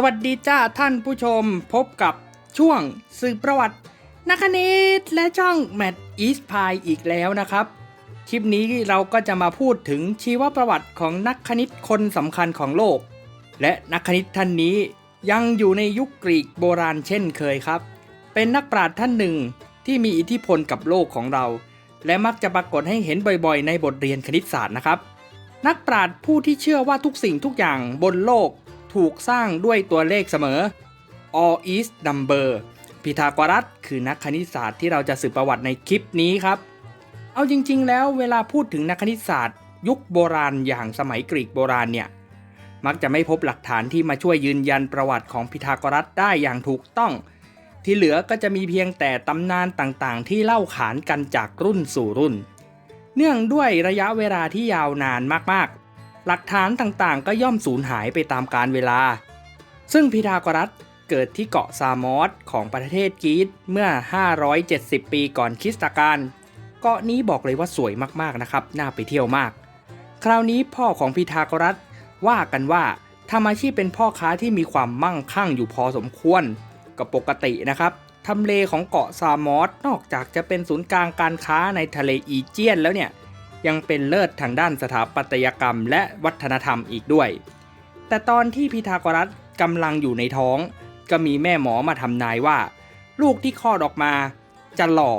สวัสดีจ้าท่านผู้ชมพบกับช่วงสืบประวัตินักคณิตและช่องแมทอีสพายอีกแล้วนะครับ คลิปนี้เราก็จะมาพูดถึงชีวประวัติของนักคณิตคนสำคัญของโลก และนักคณิตท่านนี้ยังอยู่ในยุคกรีกโบราณเช่นเคยครับ เป็นนักปราชญ์ท่านหนึ่งที่มีอิทธิพลกับโลกของเรา และมักจะปรากฏให้เห็นบ่อยๆ ในบทเรียนคณิตศาสตร์นะครับ นักปราชญ์ผู้ที่เชื่อว่าทุกสิ่งทุกอย่างบนโลก ถูกสร้างด้วยตัวเลขเสมอ all is number พีทาโกรัสคือนักคณิตศาสตร์ที่เราจะสืบประวัติในคลิปนี้ครับ เอาจริง ๆ แล้วเวลาพูดถึงนักคณิตศาสตร์ ยุคโบราณอย่างสมัยกรีกโบราณเนี่ยมักจะไม่พบหลักฐานที่มาช่วยยืนยันประวัติของพีทาโกรัสได้อย่างถูกต้อง ที่เหลือก็จะมีเพียงแต่ตำนานต่างๆ ที่เล่าขานกันจากรุ่นสู่รุ่น เนื่องด้วยระยะเวลาที่ยาวนานมากๆ หลักฐานต่างๆ ก็ย่อมสูญหายไปตามกาลเวลา ซึ่งพีทาโกรัสเกิดที่เกาะซามอสของประเทศกรีซเมื่อ 570 ปีก่อนคริสตกาลเกาะนี้บอกเลยว่าสวยมากๆนะครับ น่าไปเที่ยวมาก คราวนี้พ่อของพีทาโกรัสว่ากันว่าทำอาชีพเป็นพ่อค้าที่มีความมั่งคั่งอยู่พอสมควรก็ปกตินะครับทำเลของเกาะซามอสนอกจากจะเป็นศูนย์กลางการค้าในทะเลอีเจียนแล้วเนี่ย ยังเป็นเลิศทางด้านสถาปัตยกรรมและวัฒนธรรมอีกด้วย แต่ตอนที่พีทาโกรัสกำลังอยู่ในท้อง ก็มีแม่หมอมาทำนายว่า ลูกที่คลอดออกมา จะหล่อ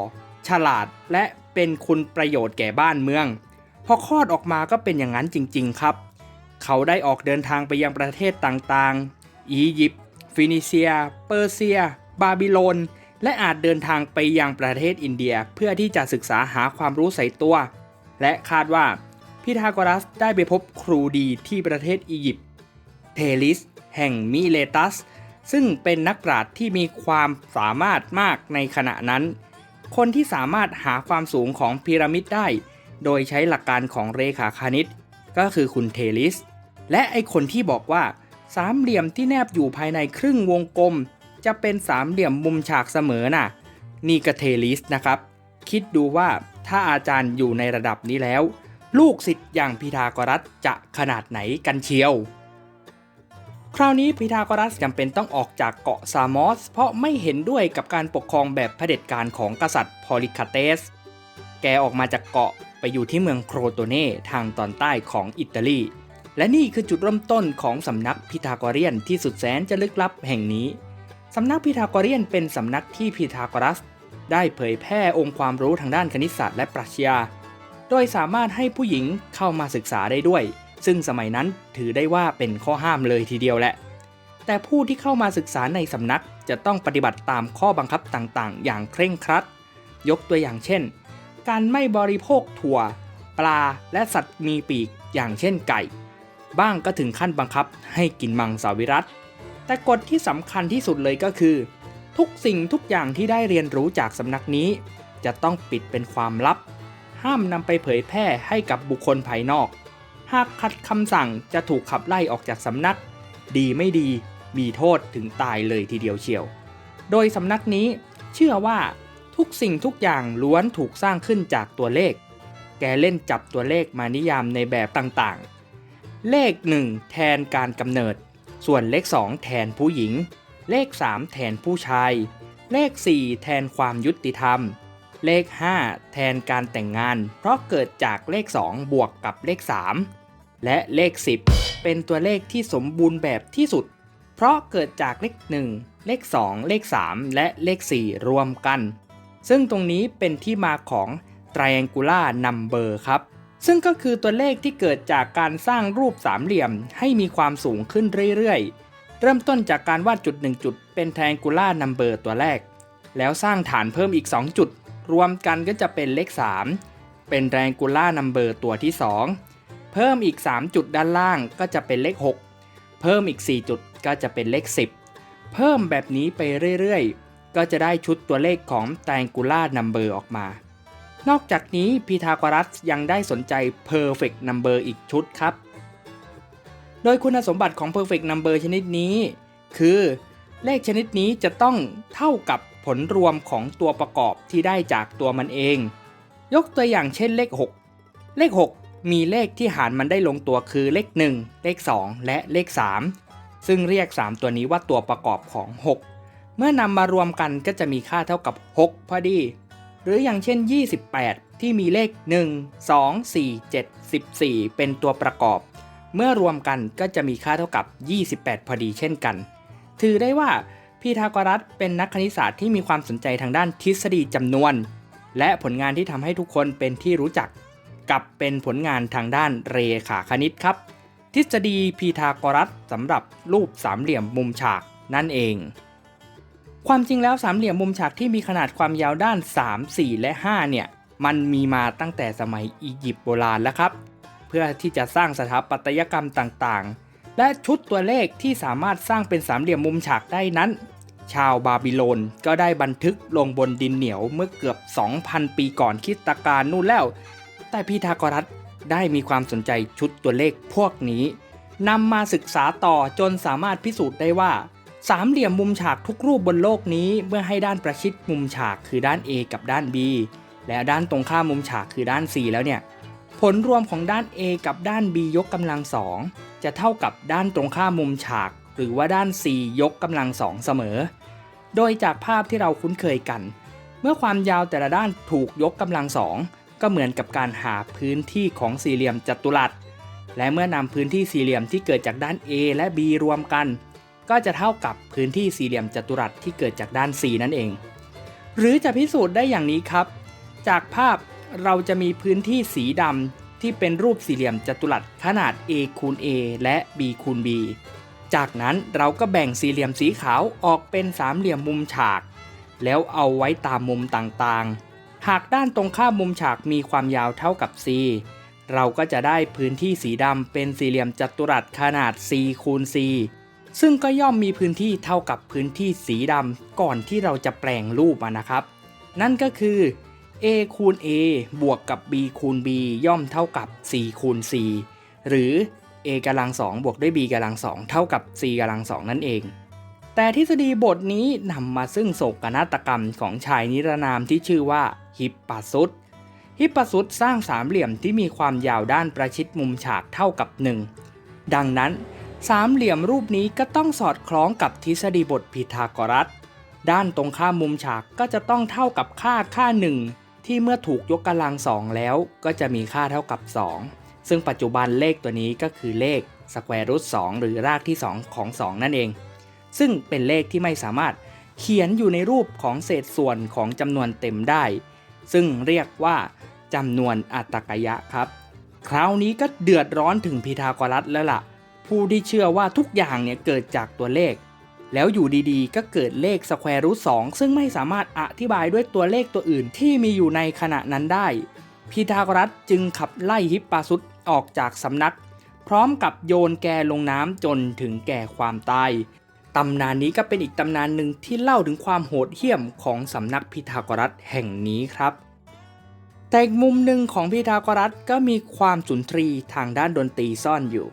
ฉลาดและเป็นคุณประโยชน์แก่บ้านเมือง พอคลอดออกมาก็เป็นอย่างนั้นจริง ๆ ครับ เขาได้ออกเดินทางไปยังประเทศต่างๆ อียิปต์ฟินิเซีย เปอร์เซีย บาบิโลนและอาจเดินทางไปยังประเทศอินเดียเพื่อที่จะศึกษาหาความรู้ใส่ตัว และคาดว่าพีทาโกรัสได้ไปพบครูดีที่ประเทศอียิปต์เทลิส แห่งมิเลตัส ซึ่งเป็นนักปราชญ์ที่มีความสามารถมากในขณะนั้น คนที่สามารถหาความสูงของพีระมิดได้ โดยใช้หลักการของเรขาคณิต ก็คือคุณเทลิส และไอคนที่บอกว่าสามเหลี่ยมที่แนบอยู่ภายในครึ่งวงกลม จะเป็นสามเหลี่ยมมุมฉากเสมอน่ะ นี่ก็เทลิสนะครับ คิดดูว่าถ้าอาจารย์อยู่ในระดับนี้แล้ว ลูกศิษย์อย่างพีทากรัสจะขนาดไหนกันเชียว คราวนี้พีทากรัสจำเป็นต้องออกจากเกาะซามอส เพราะไม่เห็นด้วยกับการปกครองแบบเผด็จการของกษัตริย์พอลิคาเตส แกออกมาจากเกาะไปอยู่ที่เมืองโครโตเน่ทางตอนใต้ของอิตาลี และนี่คือจุดเริ่มต้นของสำนักพีทาโกเรียนที่สุดแสนจะลึกลับแห่งนี้สำนักพีทาโกเรียนเป็นสำนักที่พีทากรัส ได้เผยแพร่องค์ความรู้ทางด้านคณิตศาสตร์และปรัชญา โดยสามารถให้ผู้หญิงเข้ามาศึกษาได้ด้วย ซึ่งสมัยนั้นถือได้ว่าเป็นข้อห้ามเลยทีเดียวแหละ แต่ผู้ที่เข้ามาศึกษาในสำนักจะต้องปฏิบัติตามข้อบังคับต่างๆ อย่างเคร่งครัด ยกตัวอย่างเช่น การไม่บริโภคถั่ว ปลา และสัตว์มีปีก อย่างเช่นไก่ บ้างก็ถึงขั้นบังคับให้กินมังสวิรัตแต่กฎที่สำคัญที่สุดเลยก็คือ ทุกสิ่งทุกอย่างที่ได้เรียนรู้จากสำนักนี้ จะต้องปิดเป็นความลับ ห้ามนำไปเผยแพร่ให้กับบุคคลภายนอก หากขัดคำสั่งจะถูกขับไล่ออกจากสำนัก ดีไม่ดีมีโทษถึงตายเลยทีเดียวเชียว โดยสำนักนี้เชื่อว่าทุกสิ่งทุกอย่างล้วนถูกสร้างขึ้นจากตัวเลข แกเล่นจับตัวเลขมานิยามในแบบต่างๆ เลข 1 แทนการกำเนิด ส่วนเลข 2 แทนผู้หญิง เลข 3 แทนผู้ชาย เลข 4 แทนความยุติธรรม เลข 5 แทนการแต่งงาน เพราะเกิดจากเลข 2 บวกกับเลข 3 และเลข 10 เป็นตัวเลขที่สมบูรณ์แบบที่สุด เพราะเกิดจากเลข 1 เลข 2 เลข 3 และเลข 4 รวมกัน ซึ่งตรงนี้เป็นที่มาของ triangular number ครับซึ่งก็คือตัวเลขที่เกิดจากการสร้างรูปสามเหลี่ยมให้มีความสูงขึ้นเรื่อยๆ เริ่มต้นจากการวาดจุด 1 จุด เป็น triangular number ตัวแรก แล้วสร้างฐานเพิ่มอีก 2 จุด รวมกันก็จะเป็นเลข 3 เป็น triangular number ตัวที่ 2 เพิ่มอีก 3 จุดด้านล่างก็จะเป็นเลข 6 เพิ่มอีก 4 จุดก็จะเป็นเลข 10 เพิ่มแบบนี้ไปเรื่อยๆ ก็จะได้ชุดตัวเลขของ triangular number ออกมา นอกจากนี้พีทาโกรัสยังได้สนใจ perfect number อีกชุดครับ โดยคุณสมบัติของ perfect number ชนิดนี้ คือ เลขชนิดนี้จะต้องเท่ากับผลรวมของตัวประกอบที่ได้จากตัวมันเอง ยกตัวอย่างเช่นเลข 6 เลข 6 มีเลขที่หารมันได้ลงตัวคือเลข 1 เลข 2 และเลข 3 ซึ่งเรียก 3 ตัวนี้ว่าตัวประกอบของ 6 เมื่อนำมารวมกันก็จะมีค่าเท่ากับ 6 พอดี หรืออย่างเช่น 28 ที่มีเลข 1 2 4 7 14 เป็นตัวประกอบ เมื่อรวมกันก็จะมีค่าเท่ากับ 28 พอดีเช่นกัน ถือได้ว่าพีทาโกรัสเป็นนักคณิตศาสตร์ที่มีความสนใจทางด้านทฤษฎีจำนวน และผลงานที่ทำให้ทุกคนเป็นที่รู้จัก กับเป็นผลงานทางด้านเรขาคณิตครับ ทฤษฎีพีทาโกรัสสำหรับรูปสามเหลี่ยมมุมฉากนั่นเอง ความจริงแล้วสามเหลี่ยมมุมฉากที่มีขนาดความยาวด้าน 3 4 และ 5 เนี่ย มันมีมาตั้งแต่สมัยอียิปต์โบราณแล้วครับ เพื่อที่จะสร้างสถาปัตยกรรมต่างๆ และชุดตัวเลขที่สามารถสร้างเป็นสามเหลี่ยมมุมฉากได้นั้น ชาวบาบิโลนก็ได้บันทึกลงบนดินเหนียวเมื่อเกือบ 2,000 ปีก่อนคริสตกาลนู่นแล้ว แต่พีทากรัสได้มีความสนใจชุดตัวเลขพวกนี้นำมาศึกษาต่อจนสามารถพิสูจน์ได้ว่าสามเหลี่ยมมุมฉากทุกรูปบนโลกนี้เมื่อให้ด้านประชิดมุมฉากคือด้าน A กับด้าน B และด้านตรงข้ามมุมฉากคือด้าน C แล้วเนี่ย ผลรวมของด้าน A กับด้าน B ยกกำลังสองจะเท่ากับด้านตรงข้ามมุมฉาก หรือว่าด้าน C ยกกำลังสองเสมอ โดยจากภาพที่เราคุ้นเคยกัน เมื่อความยาวแต่ละด้านถูกยกกำลังสองก็เหมือนกับการหาพื้นที่ของสี่เหลี่ยมจัตุรัส และเมื่อนำพื้นที่สี่เหลี่ยมที่เกิดจากด้าน A และ B รวมกัน ก็จะเท่ากับพื้นที่สี่เหลี่ยมจัตุรัสที่เกิดจากด้าน C นั่นเอง หรือจะพิสูจน์ได้อย่างนี้ครับ จากภาพ เราจะมีพื้นที่สีดำที่เป็นรูปสี่เหลี่ยมจัตุรัสขนาด A คูณ A และ B คูณ B จากนั้นเราก็แบ่งสี่เหลี่ยมสีขาวออกเป็นสามเหลี่ยมมุมฉาก แล้วเอาไว้ตามมุมต่างๆ หากด้านตรงข้ามมุมฉากมีความยาวเท่ากับ C เราก็จะได้พื้นที่สีดำเป็นสี่เหลี่ยมจัตุรัสขนาด C คูณ C ซึ่งก็ย่อมมีพื้นที่เท่ากับพื้นที่สีดำก่อนที่เราจะแปลงรูปนะครับ นั่นก็คือ a คูณ a บวกกับ b คูณ b ย่อมเท่ากับ c คูณ c หรือ a กำลังสองบวกด้วย b กำลังสองเท่ากับ c กำลังสองนั่นเอง แต่ทฤษฎีบทนี้นำมาซึ่งโศกนาฏกรรมของชายนิรนามที่ชื่อว่าฮิปปัสซุสฮิปปัสซุสสร้างสามเหลี่ยมที่มีความยาวด้านประชิดมุมฉากเท่ากับ 1 ดังนั้นสามเหลี่ยมรูปนี้ก็ต้องสอดคล้องกับทฤษฎีบทพีทาโกรัส ด้านตรงข้ามมุมฉากก็จะต้องเท่ากับค่าค่าหนึ่ง ที่เมื่อถูกยกกำลังสองแล้ว ก็จะมีค่าเท่ากับ 2 ซึ่งปัจจุบันเลขตัวนี้ก็คือเลขสแควร์รูท2หรือรากที่ 2 ของ 2 นั่นเอง ซึ่งเป็นเลขที่ไม่สามารถเขียนอยู่ในรูปของเศษส่วนของจำนวนเต็มได้ ซึ่งเรียกว่าจำนวนอัตกยะครับ คราวนี้ก็เดือดร้อนถึงพีทาโกรัสแล้วล่ะ ผู้ที่เชื่อว่าทุกอย่างเนี่ยเกิดจากตัวเลข แล้วอยู่ดีๆ ก็เกิดเลขสแควร์รูทสซึ่งไม่สามารถอธิบายด้วยตัวเลขตัวอื่นที่มีอยู่ในขณะนั้นได้พีทาโกรัสจึงขับไล่ฮิปปาซุสออกจากสำนัก พร้อมกับโยนแกลงน้ำจนถึงแก่ความตายตำนานนี้ก็เป็นอีกตำนานหนึ่งที่เล่าถึงความโหดเหี้ยมของสำนักพีทาโกรัสแห่งนี้ครับแต่อีกมุมหนึ่งของพีทาโกรัสก็มีความสุนทรีทางด้านดนตรีซ่อนอยู่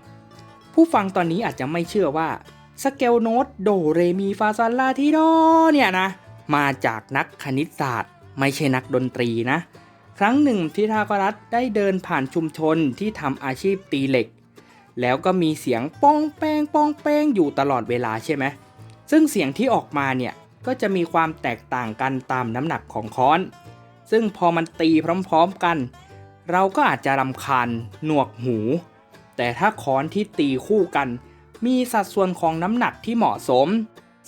ผู้ฟังตอนนี้อาจจะไม่เชื่อว่า สเกลโนตโดเรมีฟาซาลาทีโดเนี่ยนะ มาจากนักคณิตศาสตร์ ไม่ใช่นักดนตรีนะ ครั้งหนึ่งพีทากรัสได้เดินผ่านชุมชนที่ทำอาชีพตีเหล็ก แล้วก็มีเสียงป้องแป้งป้องแป้งอยู่ตลอดเวลาใช่ไหมซึ่งเสียงที่ออกมาเนี่ยก็จะมีความแตกต่างกันตามน้ำหนักของค้อน ซึ่งพอมันตีพร้อมๆกัน เราก็อาจจะรำคาญหนวกหู แต่ถ้าค้อนที่ตีคู่กัน มีสัดส่วนของน้ำหนักที่เหมาะสม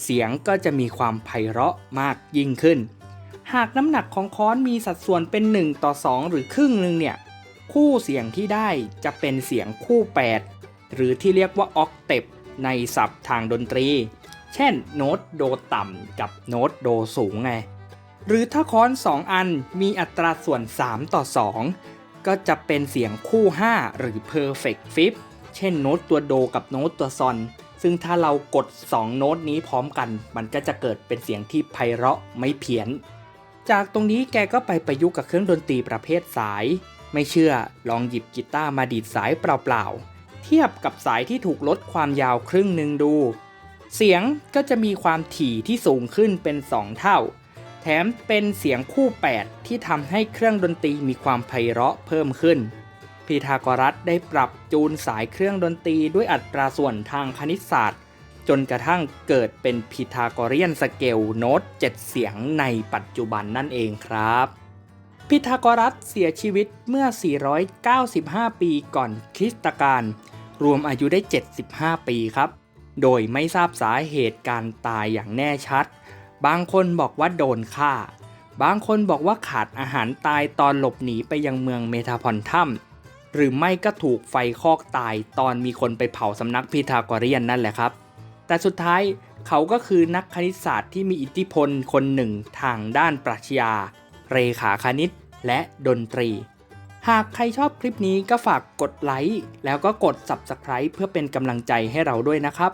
เสียงก็จะมีความไพเราะมากยิ่งขึ้น หากน้ำหนักของค้อนมีสัดส่วนเป็น 1 ต่อ 2 หรือครึ่งหนึ่งเนี่ย คู่เสียงที่ได้จะเป็นเสียงคู่ 8 หรือที่เรียกว่าออกเตปในศัพท์ทางดนตรี เช่น โน้ตโดต่ำกับโน้ตโดสูงไง หรือถ้าค้อน 2 อันมีอัตราส่วน 3 ต่อ 2 ก็จะเป็นเสียงคู่ 5 หรือ perfect fifth เช่นโน้ตตัวโดกับโน้ตตัวซอน ซึ่งถ้าเรากด 2 โน้ตนี้พร้อมกัน มันก็จะเกิดเป็นเสียงที่ไพเราะไม่เพี้ยน จากตรงนี้แกก็ไปประยุกต์กับเครื่องดนตรีประเภทสาย ไม่เชื่อลองหยิบกีตาร์มาดีดสายเปล่าๆ เทียบกับสายที่ถูกลดความยาวครึ่งหนึ่งดู เสียงก็จะมีความถี่ที่สูงขึ้นเป็น 2 เท่า แถมเป็นเสียงคู่ 8 ที่ทำให้เครื่องดนตรีมีความไพเราะเพิ่มขึ้น พีทาโกรัสได้ปรับจูนสายเครื่องดนตรีด้วยอัตราส่วนทางคณิตศาสตร์ จนกระทั่งเกิดเป็นพีทาโกเรียนสเกลโน้ต7 เสียงในปัจจุบันนั่นเองครับพีทาโกรัสเสียชีวิตเมื่อ 495 ปีก่อนคริสตกาลรวมอายุได้ 75 ปีครับ โดยไม่ทราบสาเหตุการตายอย่างแน่ชัด บางคนบอกว่าโดนฆ่า บางคนบอกว่าขาดอาหารตายตอนหลบหนีไปยังเมืองเมทาพอนทัม หรือไม่ก็ถูกไฟคอกตายตอนมีคนไปเผาสำนักพีทาโกเรียนนั่นแหละครับ แต่สุดท้ายเขาก็คือนักคณิตศาสตร์ที่มีอิทธิพลคนหนึ่งทางด้านปรัชญา เรขาคณิต และดนตรี หากใครชอบคลิปนี้ก็ฝากกดไลค์แล้วก็กด Subscribe เพื่อเป็นกำลังใจให้เราด้วยนะครับ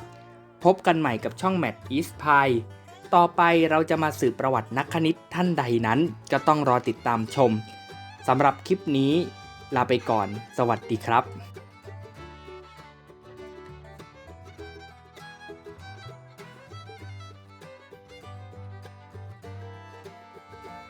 พบกันใหม่กับช่อง Matt East Pie ต่อไปเราจะมาสืบประวัตินักคณิตท่านใดนั้น ก็ต้องรอติดตามชมสำหรับคลิปนี้ ลาไปก่อน สวัสดีครับ